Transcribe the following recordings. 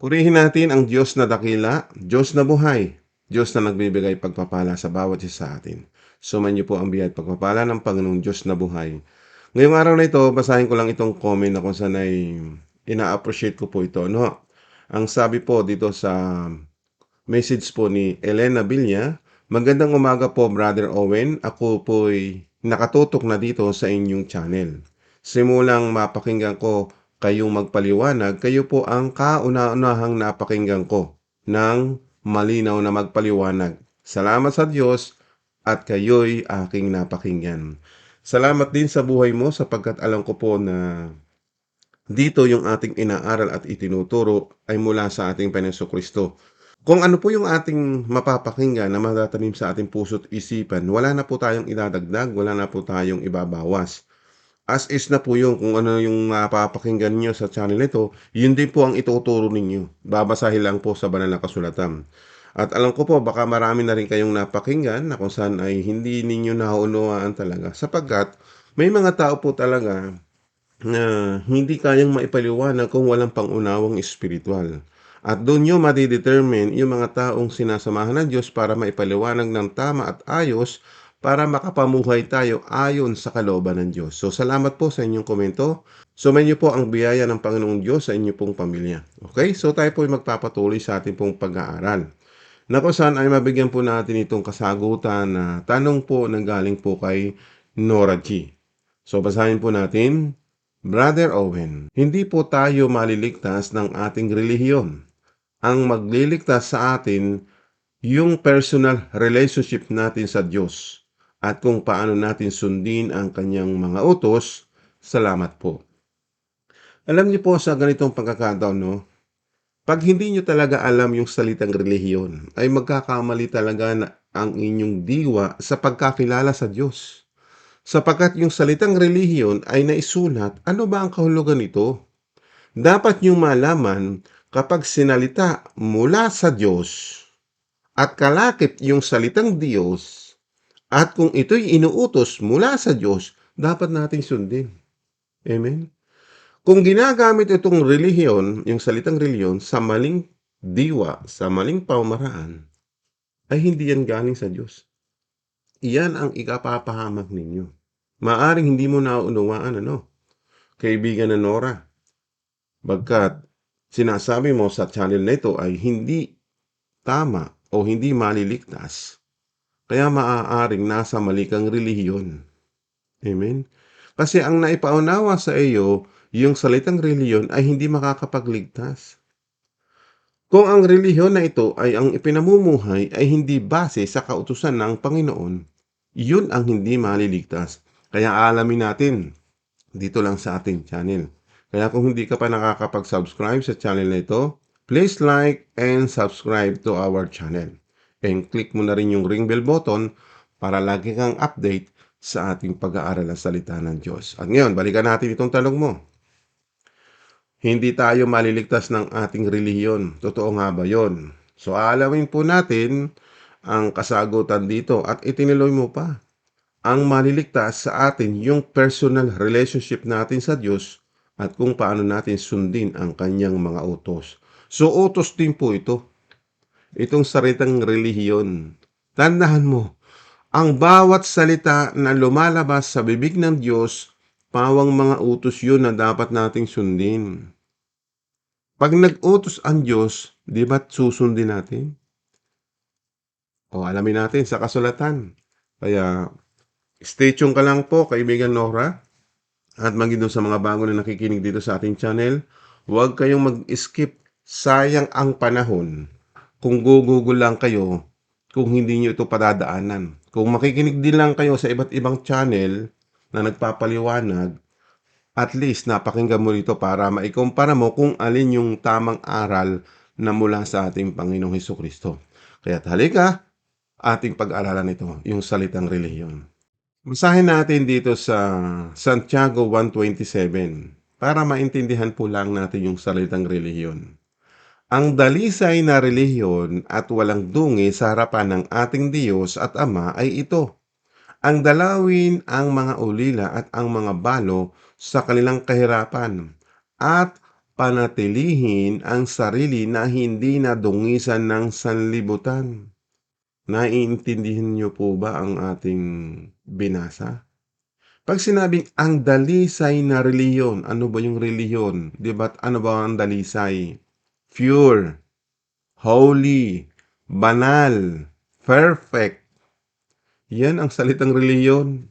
Purihin natin ang Diyos na dakila, Diyos na buhay, Diyos na nagbibigay pagpapala sa bawat isa sa atin. Suman niyo po ang biyaya at pagpapala ng Panginoong Diyos na buhay. Ngayong araw na ito, basahin ko lang itong comment na kung saan ay ina-appreciate ko po ito. No? Ang sabi po dito sa message po ni Elena Villa, Magandang umaga po, Brother Owen. Ako po'y nakatutok na dito sa inyong channel. Simulang mapakinggan ko kayong magpaliwanag, kayo po ang kauna-unahang napakinggan ko ng malinaw na magpaliwanag. Salamat sa Diyos at kayo'y aking napakinggan. Salamat din sa buhay mo sapagkat alam ko po na dito yung ating inaaral at itinuturo ay mula sa ating Panginoon Kristo. Kung ano po yung ating mapapakinggan na matatanim sa ating puso't isipan, wala na po tayong idadagdag, wala na po tayong ibabawas. As is na po yung kung ano yung mapapakinggan nyo sa channel nito, yun din po ang ituturo ninyo. Babasahin lang po sa banal na kasulatan. At alam ko po, baka marami na rin kayong napakinggan na kung saan ay hindi ninyo naunawaan talaga. Sapagkat may mga tao po talaga na hindi kayang maipaliwanag kung walang pangunawang espiritual. At doon nyo madidetermine yung mga taong sinasamahan ng Diyos para maipaliwanag ng tama at ayos para makapamuhay tayo ayon sa kalooban ng Diyos. So salamat po sa inyong komento. Sumayin niyo po ang biyaya ng Panginoong Diyos sa inyong pong pamilya. Okay? So tayo po ay magpapatuloy sa ating pong pag-aaral. Na kung saan ay mabigyan po natin itong kasagutan na tanong po na galing po kay Nora G. So basahin po natin. Brother Owen, hindi po tayo maliligtas ng ating relihiyon ang magliligtas sa atin yung personal relationship natin sa Diyos at kung paano natin sundin ang kanyang mga utos, salamat po. Alam niyo po sa ganitong pagkakataon, no? Pag hindi niyo talaga alam yung salitang relihiyon, ay magkakamali talaga na ang inyong diwa sa pagkakilala sa Diyos. Sapagkat yung salitang relihiyon ay naisulat, ano ba ang kahulugan nito? Dapat niyong malaman kapag sinalita mula sa Diyos at kalakip yung salitang Diyos at kung ito'y inuutos mula sa Diyos, dapat nating sundin. Amen? Kung ginagamit itong relihiyon, yung salitang relihiyon, sa maling diwa, sa maling pamamaraan, ay hindi yan galing sa Diyos. Iyan ang ikapapahamak ninyo. Maaring hindi mo naunawaan, ano? Kaibigan na Nora. Bagkat sinasabi mo sa channel na ito ay hindi tama o hindi maliligtas, kaya maaaring nasa mali kang relihiyon. Amen? Kasi ang naipaunawa sa iyo, yung salitang relihiyon ay hindi makakapagligtas. Kung ang relihiyon na ito ay ang ipinamumuhay ay hindi base sa kautusan ng Panginoon, yun ang hindi maliligtas. Kaya alamin natin dito lang sa ating channel. Kaya kung hindi ka pa nakakapag-subscribe sa channel na ito, please like and subscribe to our channel. And click mo na rin yung ring bell button para lagi kang update sa ating pag-aaral ng salita ng Diyos. At ngayon, balikan natin itong tanong mo. Hindi tayo maliligtas ng ating relihiyon. Totoo nga ba yon? So, aalamin po natin ang kasagutan dito at itiniloy mo pa. Ang maliligtas sa atin yung personal relationship natin sa Diyos at kung paano natin sundin ang kanyang mga utos. So, utos din po ito. Itong salitang relihiyon. Tandaan mo, ang bawat salita na lumalabas sa bibig ng Diyos, pawang mga utos yun na dapat nating sundin. Pag nag-utos ang Diyos, di ba't susundin natin? O alamin natin sa kasulatan. Kaya, stay tuned ka lang po, kaibigan Nora. At maging doon sa mga bago na nakikinig dito sa ating channel, huwag kayong mag-skip. Sayang ang panahon kung gugugol lang kayo kung hindi nyo ito padadaanan. Kung makikinig din lang kayo sa iba't ibang channel na nagpapaliwanag, at least napakinggan mo rito para maikumpara mo kung alin yung tamang aral na mula sa ating Panginoong Heso Kristo. Kaya halika, ating pag-aralan ito, yung salitang relihiyon. Basahin natin dito sa Santiago 1.27 para maintindihan po lang natin yung salitang relihiyon. Ang dalisay na relihiyon at walang dungi sa harapan ng ating Diyos at Ama ay ito. Ang dalawin ang mga ulila at ang mga balo sa kanilang kahirapan at panatilihin ang sarili na hindi nadungisan ng sanlibutan. Naiintindihan niyo po ba ang ating binasa? Pag sinabing ang dalisay na reliyon, ano ba yung reliyon? Di ba? Ano ba ang dalisay? Pure, holy, banal, perfect. Yan ang salitang reliyon.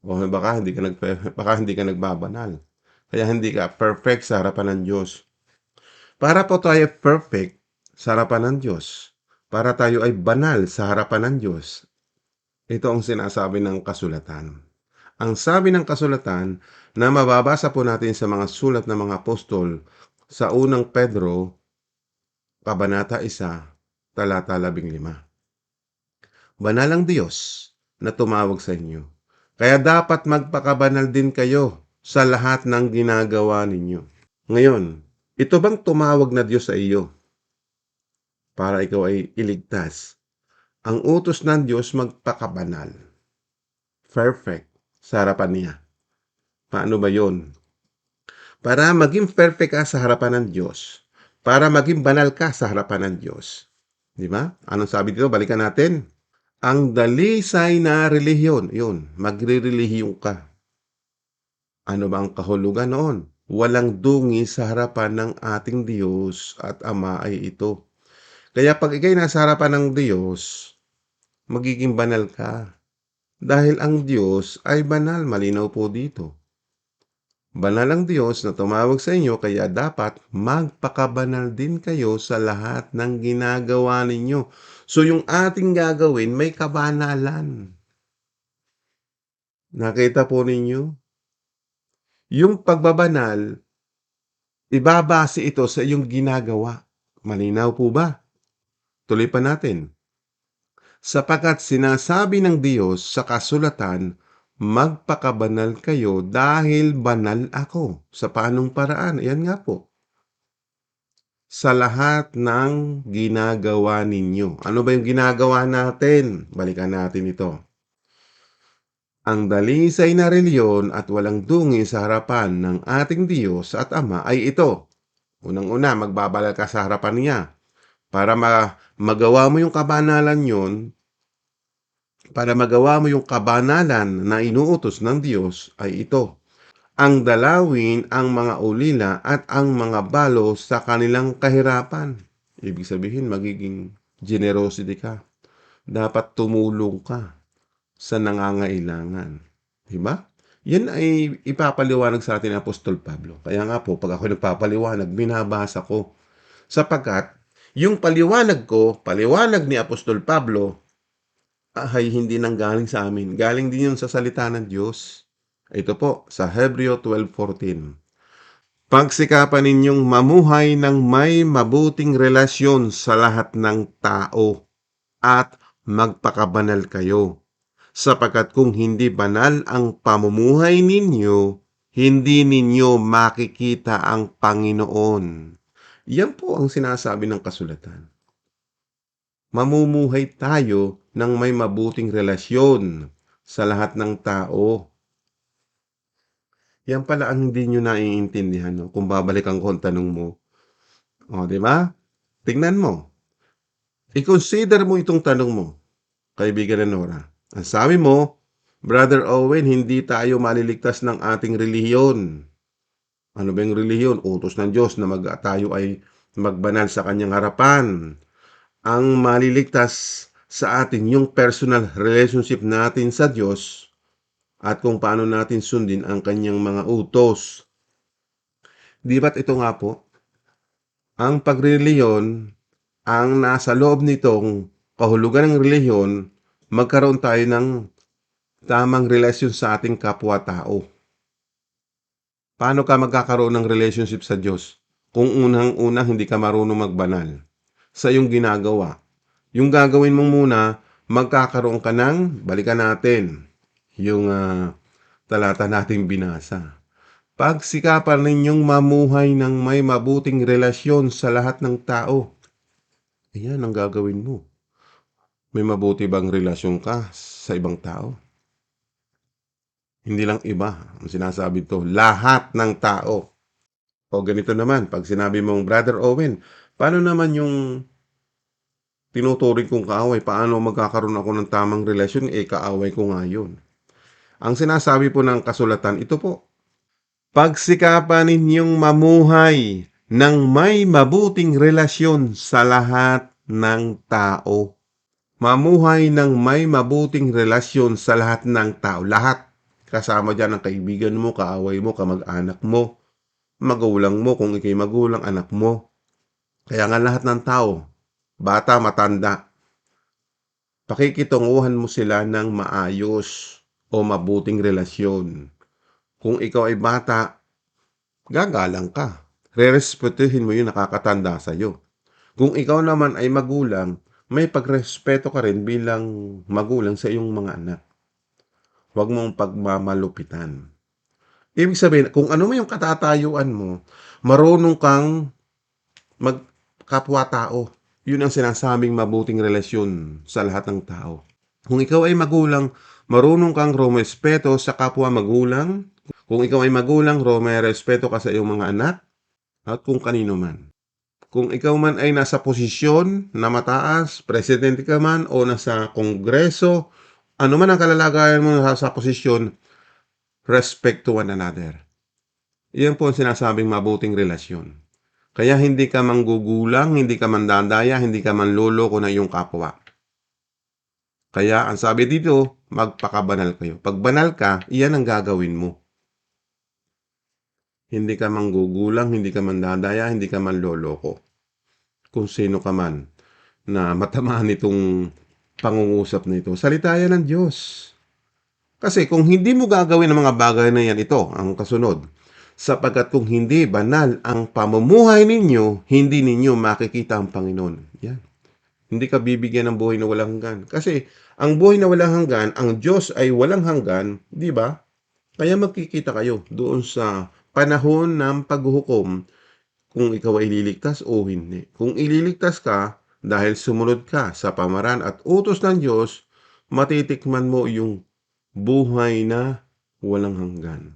O baka hindi ka nag baka hindi ka nagbabanal. Kaya hindi ka perfect sa harapan ng Diyos. Para po tayo perfect sa harapan ng Diyos, para tayo ay banal sa harapan ng Diyos, ito ang sinasabi ng kasulatan. Ang sabi ng kasulatan na mababasa po natin sa mga sulat ng mga apostol sa unang Pedro, Kabanata 1, talata 15. Banal ang Diyos na tumawag sa inyo. Kaya dapat magpakabanal din kayo sa lahat ng ginagawa ninyo. Ngayon, ito bang tumawag na Diyos sa iyo para ikaw ay iligtas? Ang utos ng Diyos magpakabanal. Perfect sa harapan niya. Paano ba yon? Para maging perfect ka sa harapan ng Diyos. Para maging banal ka sa harapan ng Diyos. Di ba? Anong sabi dito? Balikan natin. Ang dalisay na relihiyon, yun, magre-relihiyon ka. Ano ba ang kahulugan noon? Walang dungi sa harapan ng ating Diyos at Ama ay ito. Kaya pag ikay nasa harapan ng Diyos, magiging banal ka. Dahil ang Diyos ay banal, malinaw po dito. Banal ang Diyos na tumawag sa inyo kaya dapat magpakabanal din kayo sa lahat ng ginagawa ninyo. So yung ating gagawin may kabanalan. Nakita po ninyo? Yung pagbabanal, ibabase ito sa iyong ginagawa. Malinaw po ba? Tuloy pa natin. Sapagkat sinasabi ng Diyos sa kasulatan, magpakabanal kayo dahil banal ako. Sa paanong paraan? Yan nga po. Sa lahat ng ginagawa ninyo. Ano ba yung ginagawa natin? Balikan natin ito. Ang dalisay na reliyon at walang dungi sa harapan ng ating Diyos at Ama ay ito. Unang-una, magbabalal ka sa harapan niya. Para ma- magawa mo yung kabanalan yon, para magawa mo yung kabanalan na inuutos ng Diyos ay ito. Ang dalawin ang mga ulila at ang mga balo sa kanilang kahirapan. Ibig sabihin, magiging generosity ka. Dapat tumulong ka sa nangangailangan. Diba? Yan ay ipapaliwanag sa atin ni Apostol Pablo. Kaya nga po, pag ako nagpapaliwanag, binabasa ko. Sapagkat, yung paliwanag ko, paliwanag ni Apostol Pablo, ay hindi nang galing sa amin. Galing din yun sa salita ng Diyos. Ito po, sa Hebreo 12.14. Pagsikapan ninyong mamuhay ng may mabuting relasyon sa lahat ng tao at magpakabanal kayo. Sapagkat kung hindi banal ang pamumuhay ninyo, hindi ninyo makikita ang Panginoon. Yan po ang sinasabi ng kasulatan. Mamumuhay tayo ng may mabuting relasyon sa lahat ng tao. Yan pala ang hindi nyo naiintindihan no? kung babalikan ko ang tanong mo. O, di ba? Tingnan mo. I-consider mo itong tanong mo, kaibigan na Nora. Ang sabi mo, Brother Owen, hindi tayo maliligtas ng ating relihiyon. Ano ba yung relihiyon? Utos ng Diyos na mag, tayo ay magbanal sa kanyang harapan. Ang maliligtas sa atin yung personal relationship natin sa Diyos at kung paano natin sundin ang kanyang mga utos. Di ba't ito nga po? Ang pagreliyon, ang nasa loob nitong kahulugan ng reliyon, magkaroon tayo ng tamang relasyon sa ating kapwa-tao. Paano ka magkakaroon ng relationship sa Diyos kung unang-unang hindi ka marunong magbanal sa iyong ginagawa? Yung gagawin mo muna, magkakaroon ka ng, balikan natin, yung uh, talata nating binasa. Pagsikapan ninyong mamuhay ng may mabuting relasyon sa lahat ng tao. Ayan ang gagawin mo. May mabuti bang relasyon ka sa ibang tao? Hindi lang iba. Ang sinasabi to, lahat ng tao. O ganito naman, pag sinabi mong, Brother Owen, paano naman yung tinuturing kong kaaway? Paano magkakaroon ako ng tamang relasyon? Eh, kaaway ko nga yun. Ang sinasabi po ng kasulatan, ito po, Pagsikapan ninyong mamuhay ng may mabuting relasyon sa lahat ng tao. Mamuhay ng may mabuting relasyon sa lahat ng tao. Lahat. Kasama dyan ang kaibigan mo, kaaway mo, kamag-anak mo, magulang mo, kung ikay magulang, anak mo. Kaya nga lahat ng tao, bata, matanda, pakikitunguhan mo sila ng maayos o mabuting relasyon. Kung ikaw ay bata, gagalang ka. Rerespetuhin mo yung nakakatanda sa'yo. Kung ikaw naman ay magulang, may pagrespeto ka rin bilang magulang sa iyong mga anak. Huwag mong pagmamalupitan. Ibig sabihin, kung ano mo yung katatayuan mo, marunong kang magkapwa-tao. Yun ang sinasabing mabuting relasyon sa lahat ng tao. Kung ikaw ay magulang, marunong kang rumespeto sa kapwa magulang. Kung ikaw ay magulang, rumerespeto ka sa iyong mga anak at kung kanino man. Kung ikaw man ay nasa posisyon na mataas, presidente ka man o nasa kongreso, ano man ang kalalagayan mo nasa posisyon, respect to one another. Iyan po ang sinasabing mabuting relasyon. Kaya hindi ka manggugulang, hindi ka mandadaya, hindi ka manloloko na iyong kapwa. Kaya ang sabi dito, magpakabanal kayo. Pag banal ka, iyan ang gagawin mo. Hindi ka manggugulang, hindi ka mandadaya, hindi ka manloloko. Kung sino ka man na matamaan itong pangungusap na ito, salita yan ng Diyos. Kasi kung hindi mo gagawin ang mga bagay na yan, ito ang kasunod. Sapagkat kung hindi banal ang pamumuhay ninyo, hindi ninyo makikita ang Panginoon. Yan. Hindi ka bibigyan ng buhay na walang hanggan. Kasi ang buhay na walang hanggan, ang Diyos ay walang hanggan, di ba? Kaya magkikita kayo doon sa panahon ng paghuhukom kung ikaw ay liligtas o hindi. Kung ililigtas ka dahil sumunod ka sa pamaran at utos ng Diyos, matitikman mo yung buhay na walang hanggan.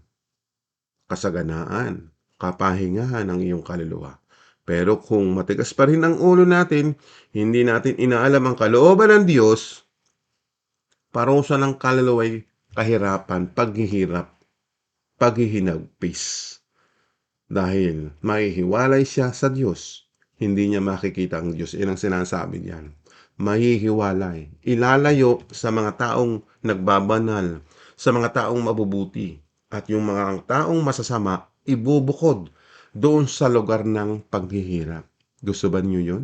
Kasaganaan, kapahingahan ng iyong kaluluwa. Pero kung matigas pa rin ang ulo natin, hindi natin inaalam ang kalooban ng Diyos, parusa ng kaluluwa ay kahirapan, paghihirap, paghihinagpis. Dahil mahihiwalay siya sa Diyos, hindi niya makikita ang Diyos. Yan ang sinasabi niyan. Mahihiwalay. Ilalayo sa mga taong nagbabanal, sa mga taong mabubuti. At yung mga taong masasama, ibubukod doon sa lugar ng paghihirap. Gusto ba niyo yun?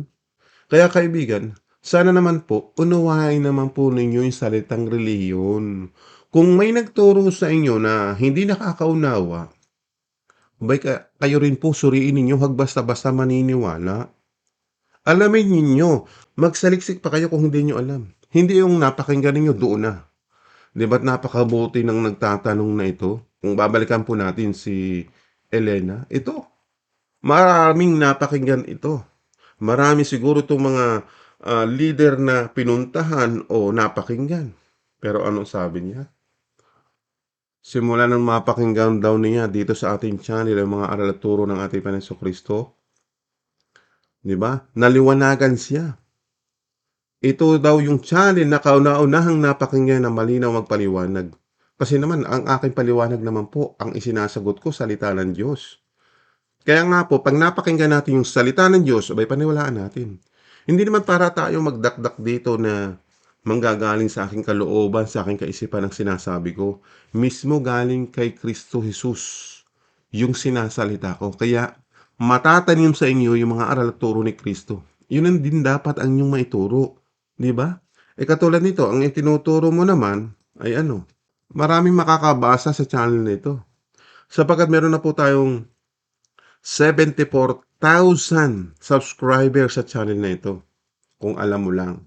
Kaya kaibigan, sana naman po, unawain naman po ninyo yung salitang reliyon. Kung may nagturo sa inyo na hindi nakakaunawa, Bay ka, kayo rin po suriin ninyo, hag basta-basta maniniwala. Alamin ninyo, magsaliksik pa kayo kung hindi nyo alam. Hindi yung napakinggan ninyo, doon na. Di ba't napakabuti ng nagtatanong na ito? Kung babalikan po natin si Elena, ito. Maraming napakinggan ito. Marami siguro itong mga uh, leader na pinuntahan o napakinggan. Pero anong sabi niya? Simula nang mapakinggan daw niya dito sa ating channel ang mga aral at turo ng ating Panginoon Kristo. Di ba? Naliwanagan siya. Ito daw yung channel na kauna-unahang napakinggan na malinaw magpaliwanag. Kasi naman, ang aking paliwanag naman po, ang isinasagot ko, salita ng Diyos. Kaya nga po, pag napakinggan natin yung salita ng Diyos, abay paniwalaan natin. Hindi naman para tayo magdakdak dito na manggagaling sa aking kalooban, sa aking kaisipan ang sinasabi ko. Mismo galing kay Kristo Jesus yung sinasalita ko. Kaya matatanim sa inyo yung mga aral at turo ni Kristo. Yun ang din dapat ang inyong maituro. Di ba? E katulad nito, ang itinuturo mo naman ay ano, maraming makakabasa sa channel nito. Sapagkat meron na po tayong 74,000 subscribers sa channel na ito. Kung alam mo lang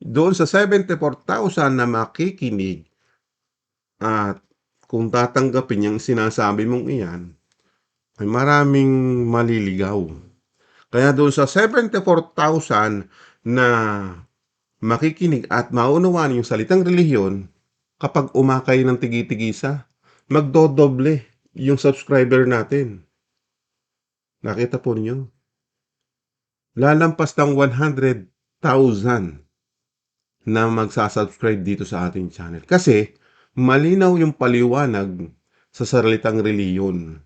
doon sa 74,000 na makikinig at kung tatanggapin yung sinasabi mong iyan, ay maraming maliligaw. Kaya doon sa 74,000 na makikinig at maunawaan yung salitang relihiyon, kapag umakay ng tigi-tigisa, magdodoble yung subscriber natin. Nakita po ninyo? Lalampas ng 100,000 na magsa-subscribe dito sa ating channel. Kasi malinaw yung paliwanag sa salitang reliyon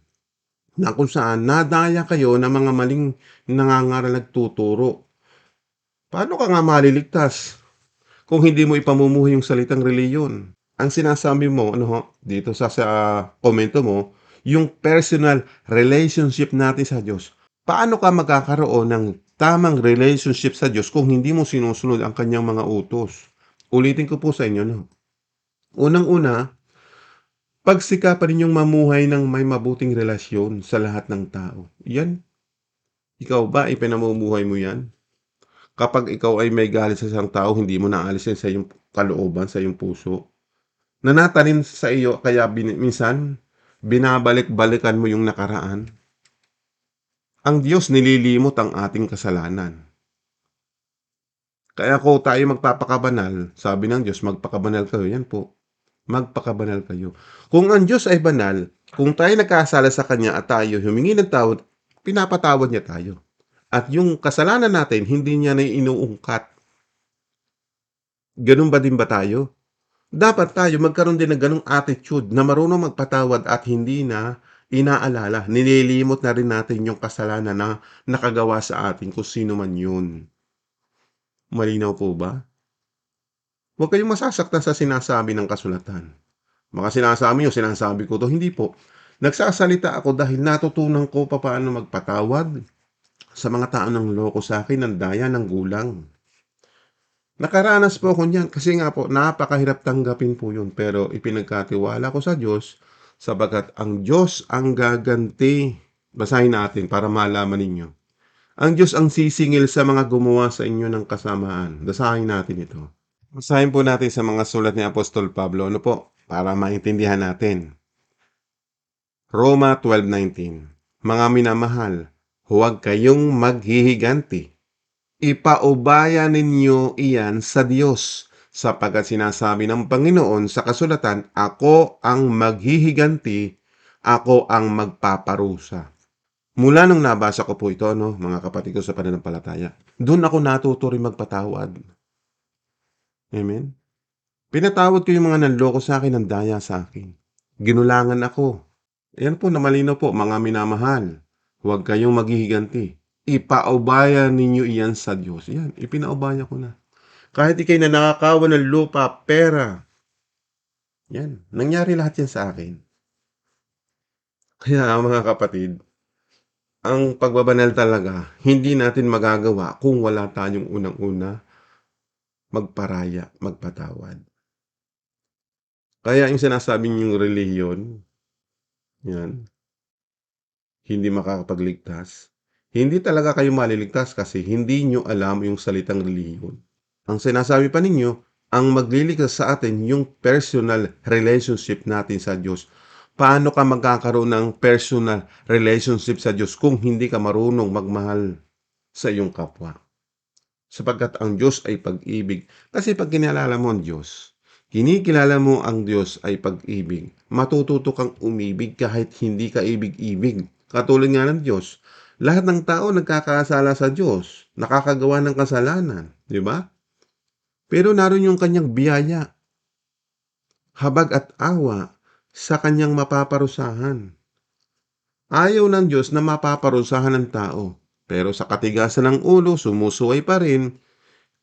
na kung saan nadaya kayo ng mga maling nangangaral nagtuturo. Paano ka nga maliligtas kung hindi mo ipamumuhay yung salitang reliyon? Ang sinasabi mo, ano ho, dito sa, sa komento mo, yung personal relationship natin sa Diyos. Paano ka magkakaroon ng tamang relationship sa Diyos kung hindi mo sinusunod ang kanyang mga utos? Ulitin ko po sa inyo, no? Unang-una, pagsikapan ninyong mamuhay ng may mabuting relasyon sa lahat ng tao. Yan. Ikaw ba, ipinamumuhay mo yan? Kapag ikaw ay may galit sa isang tao, hindi mo naalisin sa iyong kalooban, sa iyong puso. Nanatanin sa iyo, kaya bin, minsan, binabalik-balikan mo yung nakaraan. Ang Diyos nililimot ang ating kasalanan. Kaya ko tayo magpapakabanal, sabi ng Diyos, magpakabanal kayo. Yan po, magpakabanal kayo. Kung ang Diyos ay banal, kung tayo nagkasala sa Kanya at tayo humingi ng tawad, pinapatawad niya tayo. At yung kasalanan natin, hindi niya na inuungkat. Ganun ba din ba tayo? Dapat tayo magkaroon din ng ganung attitude na marunong magpatawad at hindi na inaalala. Nililimot na rin natin yung kasalanan na nakagawa sa atin kung sino man yun. Malinaw po ba? Huwag kayong masasaktan sa sinasabi ng kasulatan. Baka sinasabi nyo, sinasabi ko to. Hindi po. Nagsasalita ako dahil natutunan ko pa paano magpatawad sa mga tao ng loko sa akin ng daya ng gulang. Nakaranas po ako niyan kasi nga po napakahirap tanggapin po yun pero ipinagkatiwala ko sa Diyos sabagat ang Diyos ang gaganti. Basahin natin para malaman ninyo. Ang Diyos ang sisingil sa mga gumawa sa inyo ng kasamaan. Basahin natin ito. Basahin po natin sa mga sulat ni Apostol Pablo. Ano po? Para maintindihan natin. Roma 12.19 Mga minamahal, huwag kayong maghihiganti. Ipaubaya ninyo iyan sa Diyos sapagkat sinasabi ng Panginoon sa kasulatan, Ako ang maghihiganti, ako ang magpaparusa. Mula nung nabasa ko po ito, no, mga kapatid ko sa pananampalataya, doon ako natuto rin magpatawad. Amen? Pinatawad ko yung mga nanloko sa akin ng daya sa akin. Ginulangan ako. Yan po na malinaw po, mga minamahal. Huwag kayong maghihiganti. Ipaubaya ninyo iyan sa Diyos. Yan, ipinaubaya ko na. Kahit ikay na nakakawa ng lupa, pera. Yan, nangyari lahat yan sa akin. Kaya mga kapatid, ang pagbabanal talaga, hindi natin magagawa kung wala tayong unang-una magparaya, magpatawad. Kaya yung sinasabi niyong reliyon, yan, hindi makakapagligtas. Hindi talaga kayo maliligtas kasi hindi nyo alam yung salitang reliyon. Ang sinasabi pa ninyo, ang magliligtas sa atin yung personal relationship natin sa Diyos. Paano ka magkakaroon ng personal relationship sa Diyos kung hindi ka marunong magmahal sa iyong kapwa? Sapagkat ang Diyos ay pag-ibig. Kasi pag kinalala mo ang Diyos, kinikilala mo ang Diyos ay pag-ibig. Matututo kang umibig kahit hindi ka ibig-ibig. Katulad nga ng Diyos, lahat ng tao nagkakasala sa Diyos, nakakagawa ng kasalanan, di ba? Pero naroon yung kanyang biyaya, habag at awa sa kanyang mapaparusahan. Ayaw ng Diyos na mapaparusahan ng tao, pero sa katigasan ng ulo, sumusuway pa rin,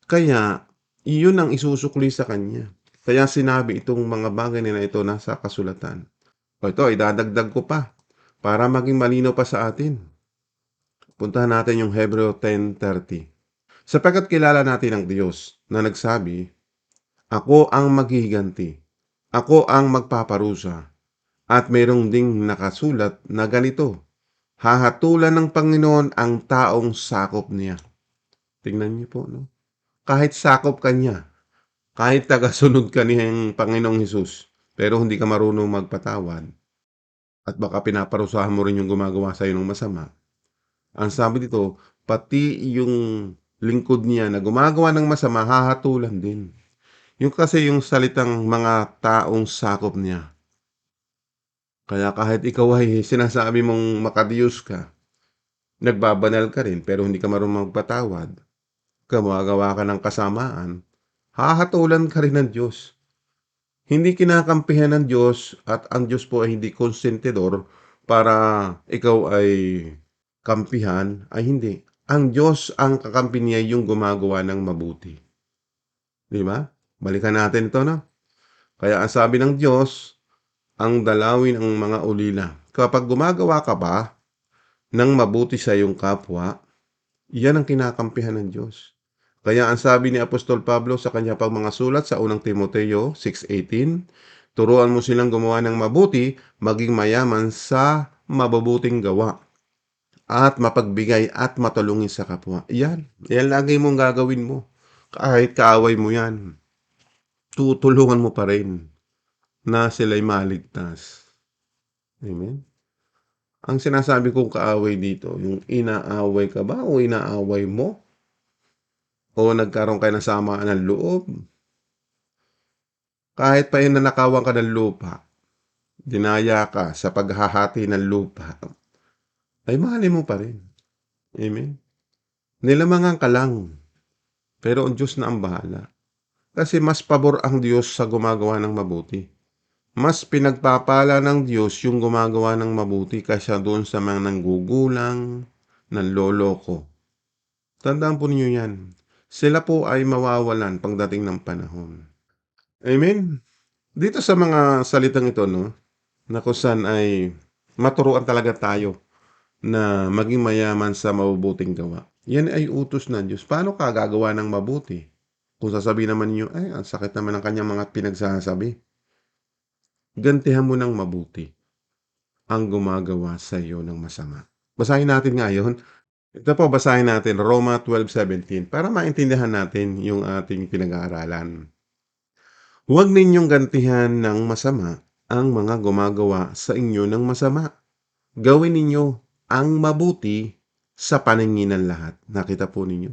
kaya iyon ang isusukli sa kanya. Kaya sinabi itong mga bagay na ito nasa kasulatan. O ito, idadagdag ko pa para maging malinaw pa sa atin. Puntahan natin yung Hebreo 10.30. Sapagkat kilala natin ang Diyos na nagsabi, Ako ang maghihiganti, ako ang magpaparusa, at mayroong ding nakasulat na ganito, Hahatulan ng Panginoon ang taong sakop niya. Tingnan niyo po, no? Kahit sakop ka niya, kahit tagasunod ka niyang Panginoong Hesus, pero hindi ka marunong magpatawad, at baka pinaparusahan mo rin yung gumagawa sa ng masama. Ang sabi dito, pati yung lingkod niya na gumagawa ng masama, hahatulan din. Yung kasi yung salitang mga taong sakop niya. Kaya kahit ikaw ay sinasabi mong makadiyos ka, nagbabanal ka rin pero hindi ka marunong magpatawad, gumagawa ka ng kasamaan, hahatulan ka rin ng Diyos. Hindi kinakampihan ng Diyos at ang Diyos po ay hindi konsentidor para ikaw ay kampihan, ay hindi. Ang Diyos ang kakampi niya yung gumagawa ng mabuti. Di ba? Balikan natin ito, no? Kaya ang sabi ng Diyos, ang dalawin ang mga ulila. Kapag gumagawa ka ba ng mabuti sa iyong kapwa, yan ang kinakampihan ng Diyos. Kaya ang sabi ni Apostol Pablo sa kanya pang mga sulat sa unang Timoteo 6.18, turuan mo silang gumawa ng mabuti, maging mayaman sa mababuting gawa at mapagbigay at matulungin sa kapwa. Yan. Yan lagi mong gagawin mo. Kahit kaaway mo yan. Tutulungan mo pa rin na sila'y maligtas. Amen? Ang sinasabi kong kaaway dito, yung inaaway ka ba o inaaway mo? O nagkaroon kayo ng samaan ng loob? Kahit pa yun nanakawan ka ng lupa, dinaya ka sa paghahati ng lupa, ay mahalin mo pa rin. Amen? Nilamangan ka lang. Pero ang Diyos na ang bahala. Kasi mas pabor ang Diyos sa gumagawa ng mabuti. Mas pinagpapala ng Diyos yung gumagawa ng mabuti kaysa doon sa mga nanggugulang, nanloloko. Tandaan po ninyo yan. Sila po ay mawawalan pagdating ng panahon. Amen? Dito sa mga salitang ito, no, na ay maturuan talaga tayo na maging mayaman sa mabubuting gawa. Yan ay utos ng Diyos. Paano ka gagawa ng mabuti? Kung sasabihin naman niyo, ay, ang sakit naman ng kanyang mga pinagsasabi. Gantihan mo ng mabuti ang gumagawa sa iyo ng masama. Basahin natin ngayon. Ito po, basahin natin Roma 12.17 para maintindihan natin yung ating pinag-aaralan. Huwag ninyong gantihan ng masama ang mga gumagawa sa inyo ng masama. Gawin ninyo ang mabuti sa paningin ng lahat. Nakita po ninyo?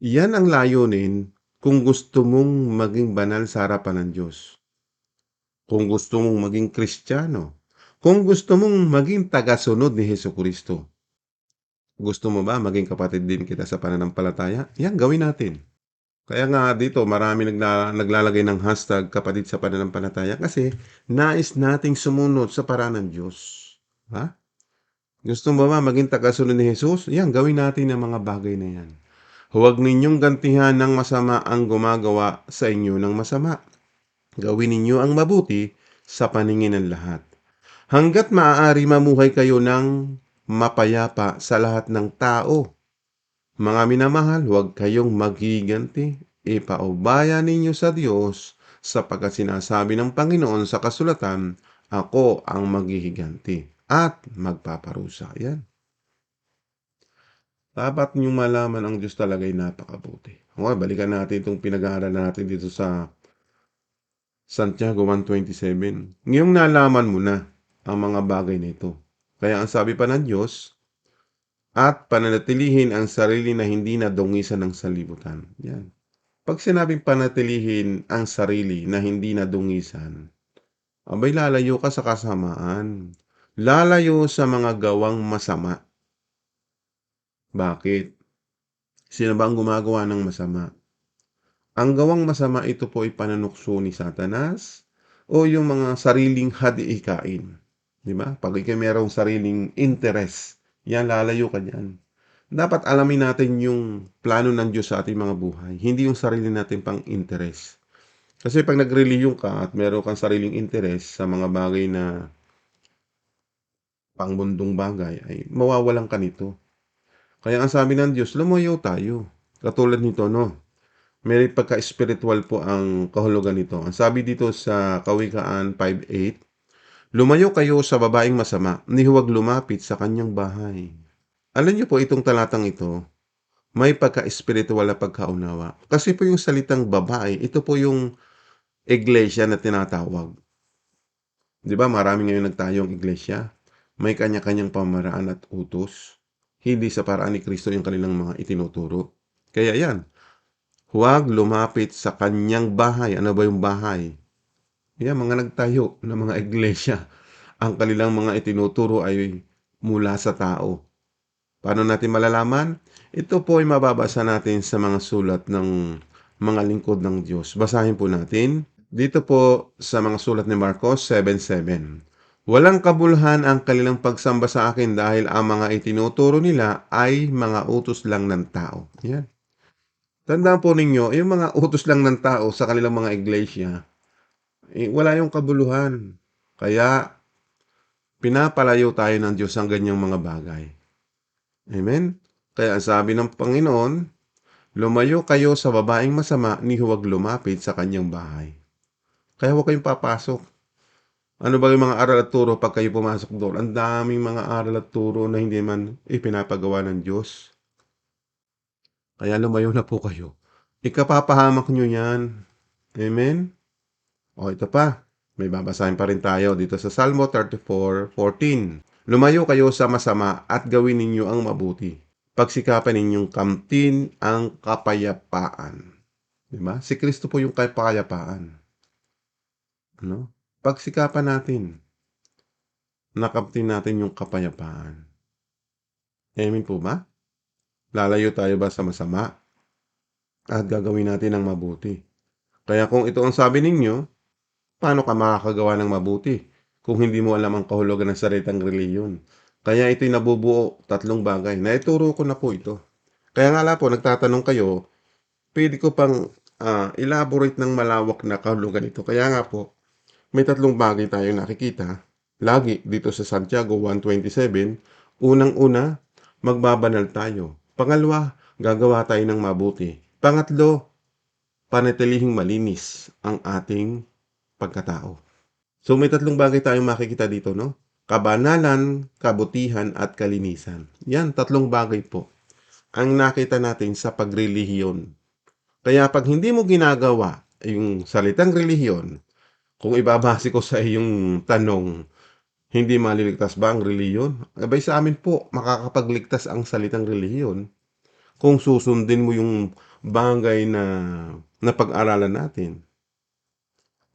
Yan ang layunin kung gusto mong maging banal sa harapan ng Diyos. Kung gusto mong maging Kristiyano. Kung gusto mong maging tagasunod ni Heso Kristo. Gusto mo ba maging kapatid din kita sa pananampalataya? Yan, gawin natin. Kaya nga dito, marami nagla, naglalagay ng hashtag kapatid sa pananampalataya kasi nais nating sumunod sa paraan ng Diyos. Ha? Gusto mo ba maging tagasunod ni Jesus? Yan, gawin natin ang mga bagay na yan. Huwag ninyong gantihan ng masama ang gumagawa sa inyo ng masama. Gawin ninyo ang mabuti sa paningin ng lahat. Hanggat maaari mamuhay kayo ng mapayapa sa lahat ng tao. Mga minamahal, huwag kayong magiganti. Ipaubaya ninyo sa Diyos sapagkat sinasabi ng Panginoon sa kasulatan, Ako ang maghihiganti at magpaparusa. Yan. Dapat niyong malaman ang Diyos talaga ay napakabuti. Okay, balikan natin itong pinag-aaral natin dito sa Santiago 1.27. Ngayong nalaman mo na ang mga bagay na ito. Kaya ang sabi pa ng Diyos, at pananatilihin ang sarili na hindi nadungisan ng salibutan. Yan. Pag sinabing panatilihin ang sarili na hindi nadungisan, abay lalayo ka sa kasamaan. Lalayo sa mga gawang masama. Bakit? Sino ba ang gumagawa ng masama? Ang gawang masama ito po ay pananukso ni Satanas o yung mga sariling hadiikain. Di ba? Pag ikaw mayroong sariling interest, yan lalayo ka dyan. Dapat alamin natin yung plano ng Diyos sa ating mga buhay, hindi yung sarili natin pang interest. Kasi pag nag-reliyon ka at meron kang sariling interest sa mga bagay na pangbundong bagay, ay mawawalan ka nito. Kaya ang sabi ng Diyos, lumayo tayo. Katulad nito, no? May pagka-spiritual po ang kahulugan nito. Ang sabi dito sa Kawikaan 5.8, Lumayo kayo sa babaeng masama, ni huwag lumapit sa kanyang bahay. Alam niyo po, itong talatang ito, may pagka-spiritual na pagkaunawa. Kasi po yung salitang babae, ito po yung iglesia na tinatawag. Di ba, marami ngayon nagtayong iglesia. May kanya-kanyang pamaraan at utos. Hindi sa paraan ni Kristo yung kanilang mga itinuturo. Kaya yan, huwag lumapit sa kanyang bahay. Ano ba yung bahay? Yan, mga nagtayo na mga iglesia. Ang kanilang mga itinuturo ay mula sa tao. Paano natin malalaman? Ito po ay mababasa natin sa mga sulat ng mga lingkod ng Diyos. Basahin po natin. Dito po sa mga sulat ni Marcos 7.7. Walang kabulhan ang kanilang pagsamba sa akin dahil ang mga itinuturo nila ay mga utos lang ng tao. Yan. Tandaan po ninyo, yung mga utos lang ng tao sa kanilang mga iglesia, eh, wala yung kabuluhan. Kaya, pinapalayo tayo ng Diyos ang ganyang mga bagay. Amen? Kaya sabi ng Panginoon, lumayo kayo sa babaeng masama ni huwag lumapit sa kanyang bahay. Kaya huwag kayong papasok. Ano ba yung mga aral at turo pag kayo pumasok doon? Ang daming mga aral at turo na hindi man ipinapagawa ng Diyos. Kaya lumayo na po kayo. Ikapapahamak nyo yan. Amen? O ito pa. May babasahin pa rin tayo dito sa Salmo 34:14. Lumayo kayo sa masama at gawin ninyo ang mabuti. Pagsikapan ninyong kamtin ang kapayapaan. Diba? Si Kristo po yung kapayapaan. Ano? Pagsikapan natin. Nakamtin natin yung kapayapaan. Amen po ba? Lalayo tayo ba sa masama? At gagawin natin ang mabuti. Kaya kung ito ang sabi ninyo, paano ka makakagawa ng mabuti kung hindi mo alam ang kahulugan ng salitang reliyon? Kaya ito'y nabubuo tatlong bagay. Naituro ko na po ito. Kaya nga la po, nagtatanong kayo, pwede ko pang ah, elaborate ng malawak na kahulugan ito. Kaya nga po, may tatlong bagay tayo nakikita. Lagi dito sa Santiago 1.27, unang-una, magbabanal tayo. Pangalawa, gagawa tayo ng mabuti. Pangatlo, panatilihing malinis ang ating pagkatao. So may tatlong bagay tayong makikita dito, no? Kabanalan, kabutihan, at kalinisan. Yan, tatlong bagay po ang nakita natin sa pagrelihiyon. Kaya pag hindi mo ginagawa yung salitang relihiyon, kung ibabase ko sa iyong tanong, hindi maliligtas ba ang relihiyon? Abay sa amin po, makakapagligtas ang salitang relihiyon kung susundin mo yung bagay na napag-aralan natin.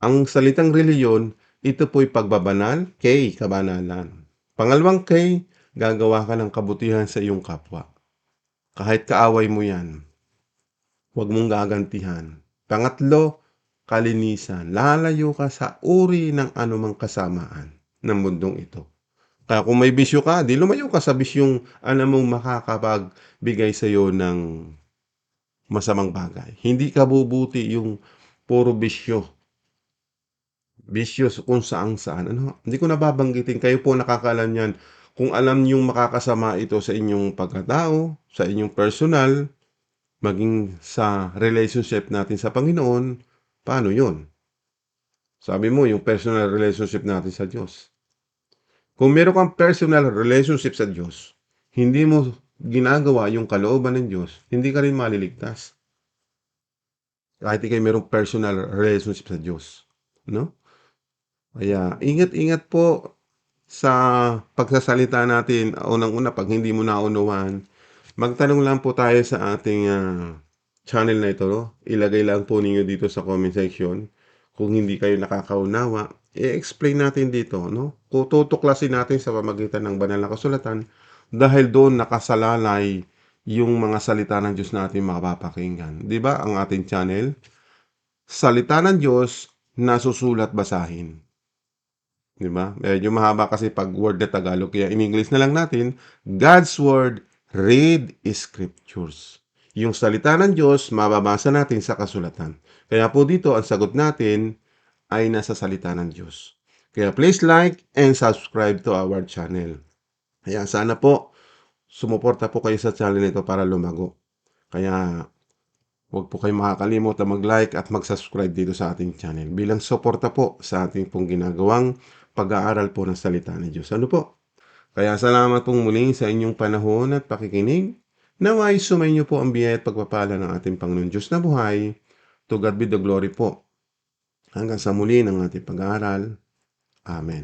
Ang salitang reliyon, ito po'y pagbabanal, kay kabanalan. Pangalawang kay, gagawa ka ng kabutihan sa iyong kapwa. Kahit kaaway mo yan, huwag mong gagantihan. Pangatlo, kalinisan. Lalayo ka sa uri ng anumang kasamaan ng mundong ito. Kaya kung may bisyo ka, di lumayo ka sa bisyong alam mong makakapagbigay sa iyo ng masamang bagay. Hindi ka bubuti yung puro bisyo. Bisyo kung saan saan. Ano? Hindi ko nababanggitin. Kayo po nakakalam yan. Kung alam niyong makakasama ito sa inyong pagkatao, sa inyong personal, maging sa relationship natin sa Panginoon, paano yun? Sabi mo, yung personal relationship natin sa Diyos. Kung meron kang personal relationship sa Diyos, hindi mo ginagawa yung kalooban ng Diyos, hindi ka rin maliligtas. Kahit ikaw merong personal relationship sa Diyos. No? Kaya, ingat-ingat po sa pagsasalita natin. Unang-una, pag hindi mo naunawan, magtanong lang po tayo sa ating ah, channel na ito. Ilagay lang po ninyo dito sa comment section. Kung hindi kayo nakakaunawa, i-explain natin dito. No? Tutuklasin natin sa pamagitan ng banal na kasulatan, dahil doon nakasalalay yung mga salita ng Diyos natin mapapakinggan. Di ba ang ating channel? Salita ng Diyos, nasusulat basahin. Di ba? Medyo mahaba kasi pag word na Tagalog. Kaya in English na lang natin, God's Word, read Scriptures. Yung salita ng Diyos, mababasa natin sa kasulatan. Kaya po dito, ang sagot natin ay nasa salita ng Diyos. Kaya please like and subscribe to our channel. Kaya sana po, sumuporta po kayo sa channel nito para lumago. Kaya huwag po kayo makakalimot na mag-like at mag-subscribe dito sa ating channel bilang suporta po sa ating pong ginagawang pag-aaral po ng salita ng Diyos. Ano po? Kaya salamat pong muli sa inyong panahon at pakikinig. Naway sumayin niyo po ang biyaya at pagpapala ng ating Panginoon Diyos na buhay. To God be the glory po. Hanggang sa muli ng ating pag-aaral. Amen.